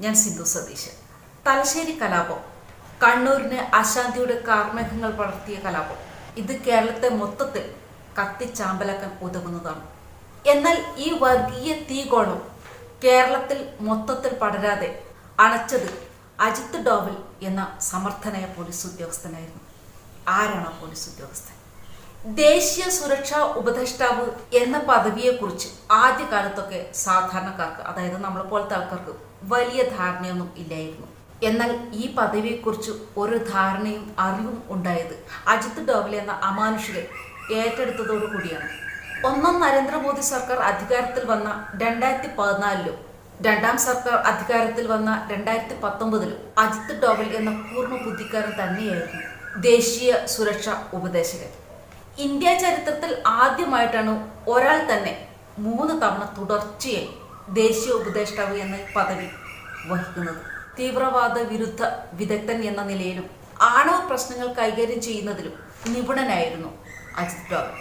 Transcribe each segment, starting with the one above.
ഞാൻ സിന്ധു സതീശൻ. തലശ്ശേരി കലാപം. കണ്ണൂരിന് അശാന്തിയുടെ കാർമേഘങ്ങൾ വളർത്തിയ കലാപം. ഇത് കേരളത്തെ മൊത്തത്തിൽ കത്തിച്ചാമ്പലാക്കാൻ ഉതകുന്നതാണ്. എന്നാൽ ഈ വർഗീയ തീകോണം കേരളത്തിൽ മൊത്തത്തിൽ പടരാതെ അണച്ചത് അജിത് ഡോവൽ എന്ന സമർത്ഥനായ പോലീസ് ഉദ്യോഗസ്ഥനായിരുന്നു. ആരാണ് പോലീസ് ഉദ്യോഗസ്ഥൻ? ദേശീയ സുരക്ഷാ ഉപദേഷ്ടാവ് എന്ന പദവിയെക്കുറിച്ച് ആദ്യകാലത്തൊക്കെ സാധാരണക്കാർക്ക് അതായത് നമ്മളെ പോലത്തെ ആൾക്കാർക്ക് വലിയ ധാരണയൊന്നും ഇല്ലായിരുന്നു. എന്നാൽ ഈ പദവിയെക്കുറിച്ച് ഒരു ധാരണയും അറിവും ഉണ്ടായത് അജിത് ഡോവൽ എന്ന അമാനുഷികൻ ഏറ്റെടുത്തതോടു കൂടിയാണ് ഒന്നാം നരേന്ദ്രമോദി സർക്കാർ അധികാരത്തിൽ വന്ന രണ്ടായിരത്തി പതിനാലിലും രണ്ടാം സർക്കാർ അധികാരത്തിൽ വന്ന രണ്ടായിരത്തി പത്തൊമ്പതിലും അജിത് ഡോവൽ എന്ന പൂർണ ബുദ്ധിക്കാരൻ തന്നെയായിരുന്നു ദേശീയ സുരക്ഷാ ഉപദേശകൻ. ഇന്ത്യ ചരിത്രത്തിൽ ആദ്യമായിട്ടാണ് ഒരാൾ തന്നെ മൂന്ന് തവണ തുടർച്ചയായി ദേശീയ ഉപദേഷ്ടാവ് എന്ന പദവി വഹിക്കുന്നത്. തീവ്രവാദ വിരുദ്ധ വിദഗ്ധൻ എന്ന നിലയിലും ആണവ പ്രശ്നങ്ങൾ കൈകാര്യം ചെയ്യുന്നതിലും നിപുണനായിരുന്നു അജിത് ഡോവൽ.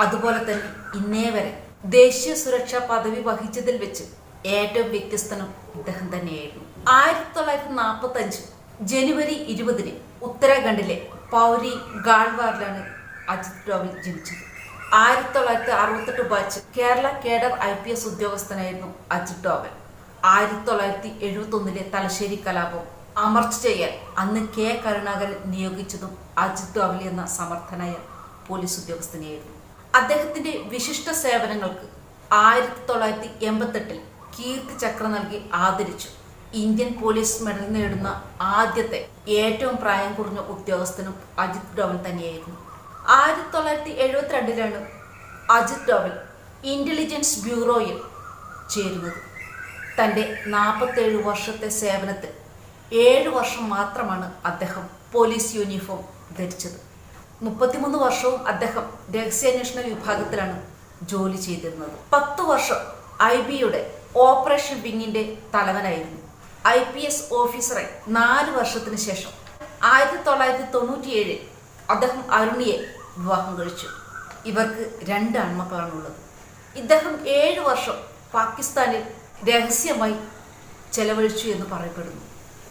അതുപോലെ തന്നെ ഇന്നേ വരെ ദേശീയ സുരക്ഷാ പദവി വഹിച്ചതിൽ വെച്ച് ഏറ്റവും വ്യത്യസ്തനും ഇദ്ദേഹം തന്നെയായിരുന്നു. ആയിരത്തി തൊള്ളായിരത്തി നാൽപ്പത്തി അഞ്ച് ജനുവരി ഇരുപതിന് ഉത്തരാഖണ്ഡിലെ പൗരി ഗാൾവാറിലാണ് അജിത് ഡോവൽ ജനിച്ചത്. ആയിരത്തി തൊള്ളായിരത്തി അറുപത്തെട്ട് batch Kerala cadre I P S ഉദ്യോഗസ്ഥനായിരുന്നു Ajit Doval. ആയിരത്തി തൊള്ളായിരത്തി എഴുപത്തി ഒന്നിലെ തലശ്ശേരി കലാപം അമർച്ച ചെയ്യാൻ അന്ന് കെ കരുണാകരൻ നിയോഗിച്ചതും അജിത് ഡോവൽ എന്ന സമർത്ഥനായ പോലീസ് ഉദ്യോഗസ്ഥനെയായിരുന്നു. അദ്ദേഹത്തിന്റെ വിശിഷ്ട സേവനങ്ങൾക്ക് ആയിരത്തി തൊള്ളായിരത്തി എൺപത്തെട്ടിൽ കീർത്തി ചക്ര നൽകി ആദരിച്ചു. ഇന്ത്യൻ പോലീസ് മെഡൽ നേടുന്ന ആദ്യത്തെ ഏറ്റവും പ്രായം കുറഞ്ഞ ഉദ്യോഗസ്ഥനും അജിത് ഡോവൽ തന്നെയായിരുന്നു. ആയിരത്തി തൊള്ളായിരത്തി എഴുപത്തിരണ്ടിലാണ് അജിത് ഡോവൽ ഇന്റലിജൻസ് ബ്യൂറോയിൽ ചേരുന്നത്. തന്റെ നാൽപ്പത്തേഴ് വർഷത്തെ സേവനത്തിൽ ഏഴ് വർഷം മാത്രമാണ് അദ്ദേഹം പോലീസ് യൂണിഫോം ധരിച്ചത്. മുപ്പത്തിമൂന്ന് വർഷവും അദ്ദേഹം രഹസ്യാന്വേഷണ വിഭാഗത്തിലാണ് ജോലി ചെയ്തിരുന്നത്. പത്ത് വർഷം ഐ ബിയുടെ ഓപ്പറേഷൻ വിങ്ങിന്റെ തലവനായിരുന്നു. ഐ പി എസ് ഓഫീസറെ നാല് വർഷത്തിന് ശേഷം ആയിരത്തി തൊള്ളായിരത്തി തൊണ്ണൂറ്റിയേഴിൽ അദ്ദേഹം അരുണിയെ വിവാഹം കഴിച്ചു. ഇവർക്ക് രണ്ട് ആൺമക്കളാണുള്ളത്. ഇദ്ദേഹം ഏഴ് വർഷം പാകിസ്ഥാനിൽ രഹസ്യമായി ചെലവഴിച്ചു എന്ന് പറയപ്പെടുന്നു.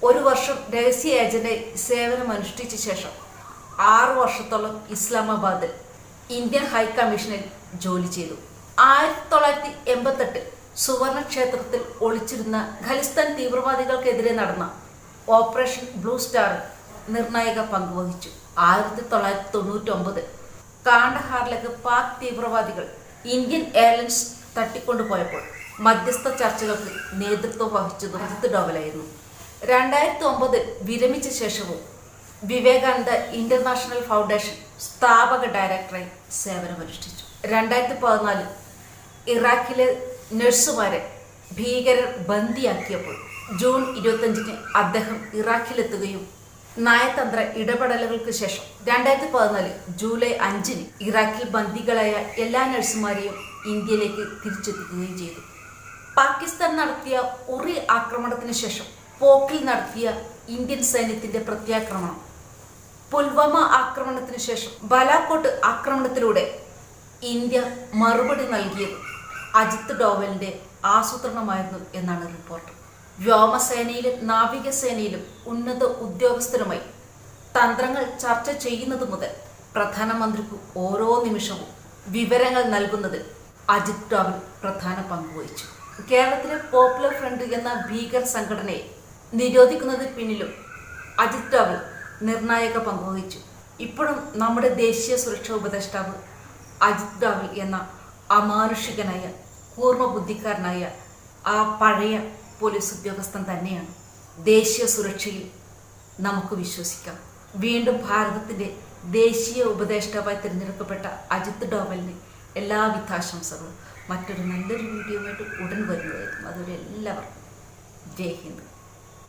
ഒരു വർഷം രഹസ്യ ഏജന്റായി സേവനം അനുഷ്ഠിച്ച ശേഷം ആറു വർഷത്തോളം ഇസ്ലാമാബാദിൽ ഇന്ത്യൻ ഹൈക്കമ്മീഷനിൽ ജോലി ചെയ്തു. ആയിരത്തി തൊള്ളായിരത്തി എൺപത്തെട്ടിൽ സുവർണ ക്ഷേത്രത്തിൽ ഒളിച്ചിരുന്ന ഖലിസ്ഥാൻ തീവ്രവാദികൾക്കെതിരെ നടന്ന ഓപ്പറേഷൻ ബ്ലൂ സ്റ്റാറിൽ നിർണായക പങ്കുവഹിച്ചു ആയിരത്തി തൊള്ളായിരത്തി തൊണ്ണൂറ്റി ഒമ്പത് കാണ്ടഹാറിലേക്ക് പാക് തീവ്രവാദികൾ ഇന്ത്യൻ എയർലൈൻസ് തട്ടിക്കൊണ്ടുപോയപ്പോൾ മധ്യസ്ഥ ചർച്ചകൾക്ക് നേതൃത്വം വഹിച്ചത് അജിത് ഡോവലായിരുന്നു രണ്ടായിരത്തി ഒമ്പതിൽ വിരമിച്ച ശേഷവും വിവേകാനന്ദ ഇന്റർനാഷണൽ ഫൗണ്ടേഷൻ സ്ഥാപക ഡയറക്ടറായി സേവനമനുഷ്ഠിച്ചു. രണ്ടായിരത്തി പതിനാലിൽ ഇറാഖിലെ നഴ്സുമാരെ ഭീകരർ ബന്ദിയാക്കിയപ്പോൾ ജൂൺ ഇരുപത്തഞ്ചിന് അദ്ദേഹം ഇറാഖിലെത്തുകയും നയതന്ത്ര ഇടപെടലുകൾക്ക് ശേഷം രണ്ടായിരത്തി പതിനാല് ജൂലൈ അഞ്ചിന് ഇറാഖിൽ ബന്ദികളായ എല്ലാ നഴ്സുമാരെയും ഇന്ത്യയിലേക്ക് തിരിച്ചെത്തിക്കുകയും ചെയ്തു. പാകിസ്ഥാൻ നടത്തിയ ഉറി ആക്രമണത്തിന് ശേഷം പോക്കിൽ നടത്തിയ ഇന്ത്യൻ സൈന്യത്തിന്റെ പ്രത്യാക്രമണം പുൽവാമ ആക്രമണത്തിന് ശേഷം ബലാക്കോട്ട് ആക്രമണത്തിലൂടെ ഇന്ത്യ മറുപടി നൽകിയത് അജിത് ഡോവലിന്റെ ആസൂത്രണമായിരുന്നു എന്നാണ് റിപ്പോർട്ട്. വ്യോമസേനയിലും നാവികസേനയിലും ഉന്നത ഉദ്യോഗസ്ഥരുമായി തന്ത്രങ്ങൾ ചർച്ച ചെയ്യുന്നത് മുതൽ പ്രധാനമന്ത്രിക്ക് ഓരോ നിമിഷവും വിവരങ്ങൾ നൽകുന്നതിൽ അജിത് ഡോവൽ പ്രധാന പങ്കുവഹിച്ചു കേരളത്തിലെ പോപ്പുലർ ഫ്രണ്ട് എന്ന ഭീകർ സംഘടനയെ നിരോധിക്കുന്നതിന് പിന്നിലും അജിത് ഡോവൽ നിർണായക പങ്ക് വഹിച്ചു ഇപ്പോഴും നമ്മുടെ ദേശീയ സുരക്ഷാ ഉപദേഷ്ടാവ് അജിത് ഡോവൽ എന്ന അമാനുഷികനായ കൂർമ്മ ബുദ്ധിക്കാരനായ ആ പഴയ പോലീസ് ഉദ്യോഗസ്ഥൻ തന്നെയാണ്. ദേശീയ സുരക്ഷയിൽ നമുക്ക് വിശ്വസിക്കാം. വീണ്ടും ഭാരതത്തിന്റെ ദേശീയ ഉപദേഷ്ടാവായി തിരഞ്ഞെടുക്കപ്പെട്ട അജിത് ഡോവലിന് എല്ലാവിധ ആശംസകളും. മറ്റൊരു നല്ലൊരു ആയിട്ട് ഉടൻ വരുന്നതായിരിക്കും. അതുവരെ എല്ലാവർക്കും ജയ് ഹിന്ദ്.